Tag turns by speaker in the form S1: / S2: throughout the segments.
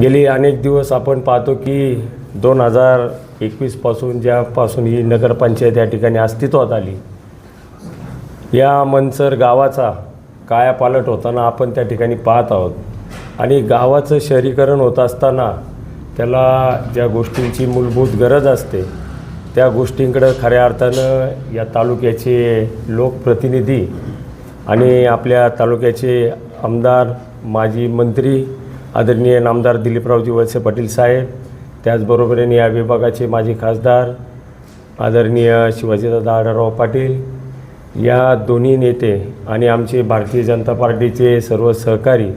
S1: गेली अनेक दिवस आपण पाहतो की दोन हजार एकवीसपासून ज्यापासून ही नगरपंचायत या ठिकाणी अस्तित्वात आली या मनसर गावाचा कायापालट होताना आपण त्या ठिकाणी पाहत आहोत. आणि गावाचं शहरीकरण होत असताना त्याला ज्या गोष्टींची मूलभूत गरज असते त्या गोष्टींकडं खऱ्या अर्थानं या तालुक्याचे लोकप्रतिनिधी आणि आपल्या तालुक्याचे आमदार माजी मंत्री आदरणीय नामदार दिलीपरावजी वळसे पाटील साहेब त्याचबरोबरीने या विभागाचे माजी खासदार आदरणीय शिवाजीदादा आढळराव पाटील या दोन्ही नेते आणि आमचे भारतीय जनता पार्टीचे सर्व सहकारी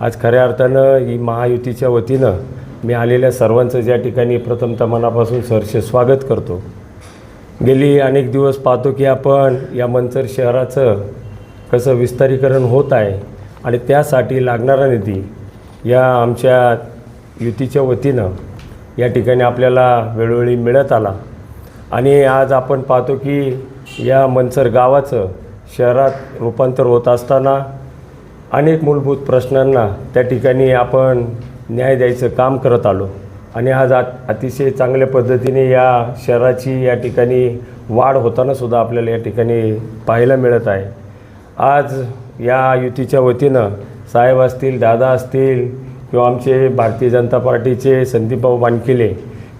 S1: आज खऱ्या अर्थानं ही महायुतीच्या वतीनं मी आलेल्या सर्वांचं ज्या ठिकाणी प्रथमतः मनापासून सहर्ष स्वागत करतो. गेली अनेक दिवस पाहतो की आपण या मंचर शहराचं कसं विस्तारीकरण होत आहे आणि त्यासाठी लागणारा निधी या आमच्या युतीच्या वतीनं या ठिकाणी आपल्याला वेळोवेळी मिळत आला. आणि आज आपण पाहतो की या मनसर गावाचं शहरात रूपांतर होत असताना अनेक मूलभूत प्रश्नांना त्या ठिकाणी आपण न्याय द्यायचं काम करत आलो. आणि आज अतिशय चांगल्या पद्धतीने या शहराची या ठिकाणी वाढ होताना सुद्धा आपल्याला या ठिकाणी पाहायला मिळत आहे. आज या युतीच्या वतीनं साहेब असतील दादा असतील किंवा आमचे भारतीय जनता पार्टीचे संदीपभाऊ वानकिले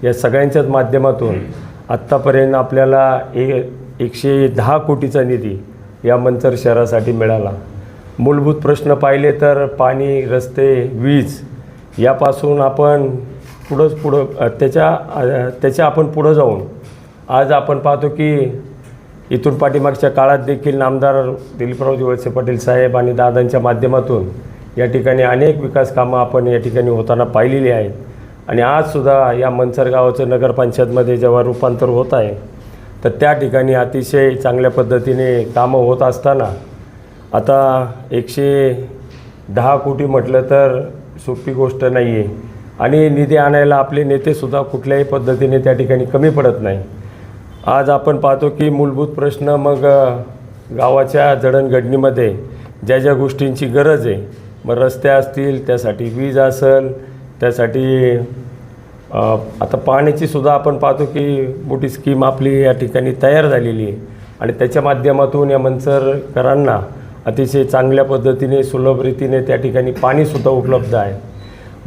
S1: या सगळ्यांच्याच माध्यमातून आत्तापर्यंत आपल्याला ए एकशे दहा कोटीचा निधी या मंचर शहरासाठी मिळाला. मूलभूत प्रश्न पाहिले तर पाणी रस्ते वीज यापासून आपण पुढंच पुढं त्याच्या त्याच्या आपण पुढं जाऊन आज आपण पाहतो की इथून पाठीमागच्या काळात देखील नामदार दिलीपरावजी वळसे पाटील साहेब आणि दादांच्या माध्यमातून या ठिकाणी अनेक विकास कामं आपण या ठिकाणी होताना पाहिलेली आहेत. आणि आजसुद्धा या मनसर गावाचं नगरपंचायतमध्ये जेव्हा रूपांतर होत आहे तर त्या ठिकाणी अतिशय चांगल्या पद्धतीने कामं होत असताना आता एकशे दहा कोटी म्हटलं तर सोपी गोष्ट नाही आहे आणि निधी आणायला आपले नेतेसुद्धा कुठल्याही पद्धतीने त्या ठिकाणी कमी पडत नाही. आज आपण पाहतो की मूलभूत प्रश्न मग गावाच्या जडणघडणीमध्ये ज्या ज्या गोष्टींची गरज आहे मग रस्ते असतील त्यासाठी वीज असेल त्यासाठी आता पाण्याची सुद्धा आपण पाहतो की मोठी स्कीम आपली या ठिकाणी तयार झालेली आहे. आणि त्याच्या माध्यमातून या मंचरकरांना अतिशय चांगल्या पद्धतीने सुलभ रीतीने त्या ठिकाणी पाणीसुद्धा उपलब्ध आहे.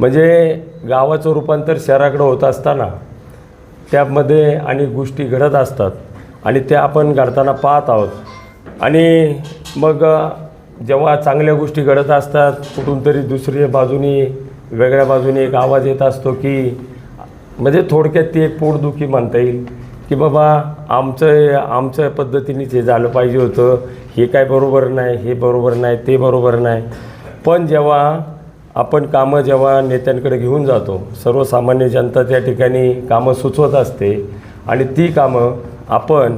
S1: म्हणजे गावाचं रूपांतर शहराकडं होत असताना त्यामध्ये अनेक गोष्टी घडत असतात आणि त्या आपण घडताना पाहत आहोत. आणि मग जेव्हा चांगल्या गोष्टी घडत असतात कुठून तरी दुसऱ्या बाजूनी वेगळ्या बाजूने एक आवाज येत असतो की म्हणजे थोडक्यात ती एक पोटदुखी म्हणता येईल की बाबा आमचं आमच्या पद्धतीनेच हे झालं पाहिजे होतं. हे काय बरोबर नाही हे बरोबर नाही ते बरोबर नाही. पण जेव्हा आपण कामं जेव्हा नेत्यांकडे घेऊन जातो सर्वसामान्य जनता त्या ठिकाणी कामं सुचवत असते आणि ती कामं आपण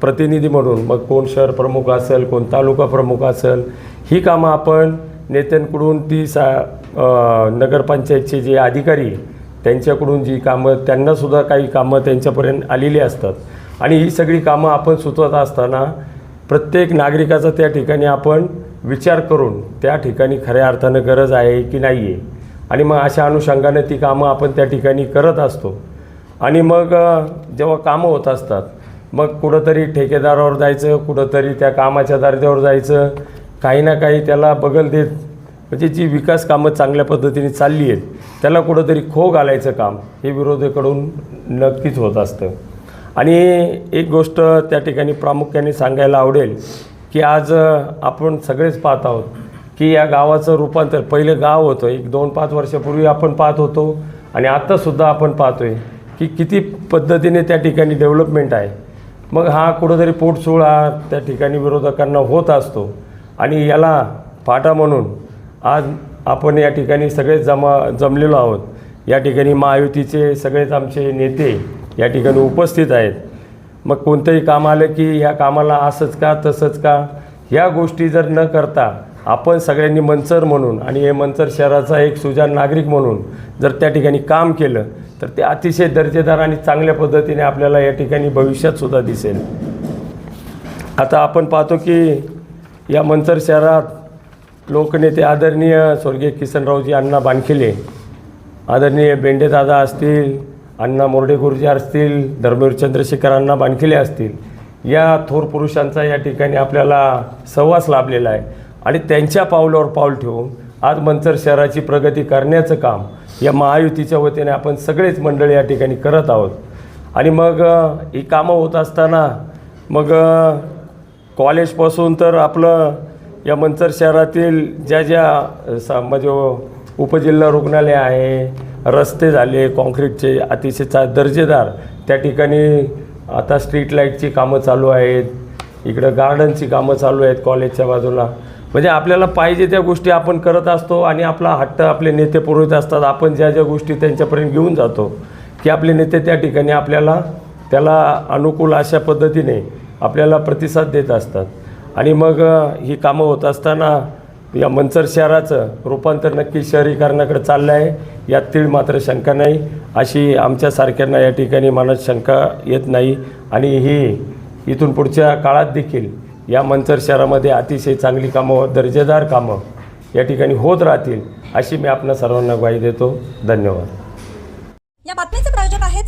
S1: प्रतिनिधी म्हणून मग कोण शहर प्रमुख असेल कोण तालुका प्रमुख असेल ही कामं आपण नेत्यांकडून ती सा नगरपंचायतचे जे अधिकारी त्यांच्याकडून जी कामं त्यांनासुद्धा काही कामं त्यांच्यापर्यंत आलेली असतात. आणि ही सगळी कामं आपण सुचवत असताना प्रत्येक नागरिकाचा त्या ठिकाणी आपण विचार करून त्या ठिकाणी खऱ्या अर्थानं गरज आहे की नाही आहे आणि मग अशा अनुषंगाने ती कामं आपण त्या ठिकाणी करत असतो. आणि मग जेव्हा कामं होत असतात मग कुठंतरी ठेकेदारावर जायचं कुठंतरी त्या कामाच्या दर्जावर जायचं काही ना काही त्याला बगल देत म्हणजे जी विकास कामं चांगल्या पद्धतीने चालली आहेत त्याला कुठंतरी खो घालायचं काम हे विरोधीकडून नक्कीच होत असतं. आणि एक गोष्ट त्या ठिकाणी प्रामुख्याने सांगायला आवडेल की आज आपण सगळेच पाहत आहोत की या गावाचं रूपांतर पहिलं गाव होतं एक दोन पाच वर्षापूर्वी आपण पाहत होतो आणि आत्तासुद्धा आपण पाहतोय की किती पद्धतीने त्या ठिकाणी डेव्हलपमेंट आहे. मग हा कुठंतरी पोटसुळा त्या ठिकाणी विरोधकांना होत असतो आणि याला फाटा म्हणून आज आपण या ठिकाणी सगळेच जमा जमलेलो आहोत. या ठिकाणी महायुतीचे सगळेच आमचे नेते या ठिकाणी उपस्थित आहेत. मग कोणतंही काम आलं की या कामाला असंच का तसंच का? ह्या गोष्टी जर न करता आपण सगळ्यांनी मंचर म्हणून आणि हे मंचर शहराचा एक सुजाण नागरिक म्हणून जर त्या ठिकाणी काम केलं तर ते अतिशय दर्जेदार आणि चांगल्या पद्धतीने आपल्याला या ठिकाणी भविष्यातसुद्धा दिसेल. आता आपण पाहतो की या मंचर शहरात लोकनेते आदरणीय स्वर्गीय किसनरावजी अण्णा बानखिले आदरणीय बेंडेदादा असतील अण्णा मोर्डे गुरुजी असतील धर्मवीर चंद्रशेखर अण्णा बानखिले असतील या थोर पुरुषांचा या ठिकाणी आपल्याला सहवास लाभलेला आहे. आणि त्यांच्या पावलावर पाऊल ठेवून आज मंचर शहराची प्रगती करण्याचं काम या महायुतीच्या वतीने आपण सगळेच मंडळी या ठिकाणी करत आहोत. आणि मग ही कामं होत असताना मग कॉलेजपासून तर आपलं या मंचर शहरातील ज्या ज्या सा म्हणजे उपजिल्हा रुग्णालय आहे रस्ते झाले कॉन्क्रीटचे अतिशय चा दर्जेदार. त्या ठिकाणी आता स्ट्रीट लाईटची कामं चालू आहेत. इकडं गार्डनची कामं चालू आहेत कॉलेजच्या बाजूला. म्हणजे आपल्याला पाहिजे त्या गोष्टी आपण करत असतो आणि आपला हट्ट आपले नेते पुरवत असतात. आपण ज्या ज्या गोष्टी त्यांच्यापर्यंत घेऊन जातो की आपले नेते त्या ठिकाणी आपल्याला त्याला अनुकूल अशा पद्धतीने आपल्याला प्रतिसाद देत असतात. आणि मग ही कामं होत असताना या मंचर शहराचं रूपांतर नक्की शहरीकरणाकडे चाललं आहे यात तीळ मात्र शंका नाही. अशी आमच्यासारख्यांना या ठिकाणी मनात शंका येत नाही. आणि ही इथून पुढच्या काळात देखील या मंचर शहरामध्ये अतिशय चांगली कामं दर्जेदार कामं या ठिकाणी होत राहतील अशी मी आपल्या सर्वांना ग्वाही देतो. धन्यवाद
S2: या बातमीचे प्रायोजक आहेत